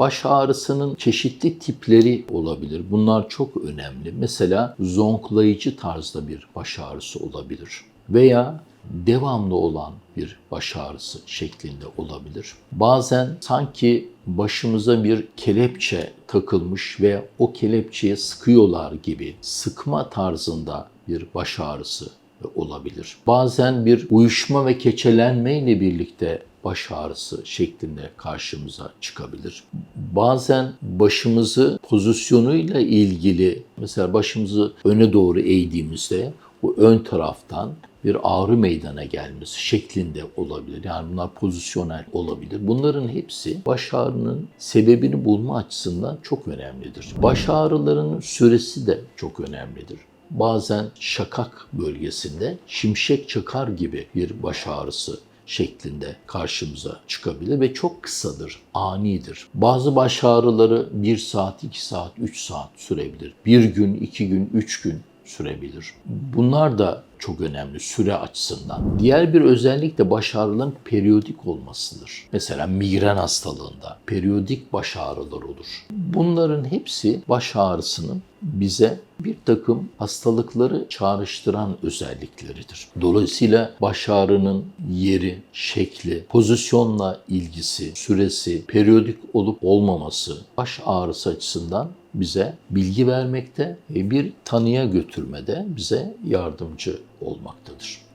Baş ağrısının çeşitli tipleri olabilir. Bunlar çok önemli. Mesela zonklayıcı tarzda bir baş ağrısı olabilir. Veya devamlı olan bir baş ağrısı şeklinde olabilir. Bazen sanki başımıza bir kelepçe takılmış ve o kelepçeye sıkıyorlar gibi sıkma tarzında bir baş ağrısı olabilir. Bazen bir uyuşma ve keçelenme ile birlikte baş ağrısı şeklinde karşımıza çıkabilir. Bazen başımızı pozisyonuyla ilgili mesela başımızı öne doğru eğdiğimizde bu ön taraftan bir ağrı meydana gelmesi şeklinde olabilir. Yani bunlar pozisyonel olabilir. Bunların hepsi baş ağrının sebebini bulma açısından çok önemlidir. Baş ağrılarının süresi de çok önemlidir. Bazen şakak bölgesinde şimşek çakar gibi bir baş ağrısı şeklinde karşımıza çıkabilir ve çok kısadır, anidir. Bazı baş ağrıları 1 saat, 2 saat, 3 saat sürebilir. Bir gün, iki gün, üç gün sürebilir. Bunlar da çok önemli süre açısından. Diğer bir özellik de baş ağrılarının periyodik olmasıdır. Mesela migren hastalığında periyodik baş ağrılar olur. Bunların hepsi baş ağrısının bize bir takım hastalıkları çağrıştıran özellikleridir. Dolayısıyla baş ağrının yeri, şekli, pozisyonla ilgisi, süresi, periyodik olup olmaması baş ağrısı açısından bize bilgi vermekte ve bir tanıya götürmede bize yardımcı olmaktadır.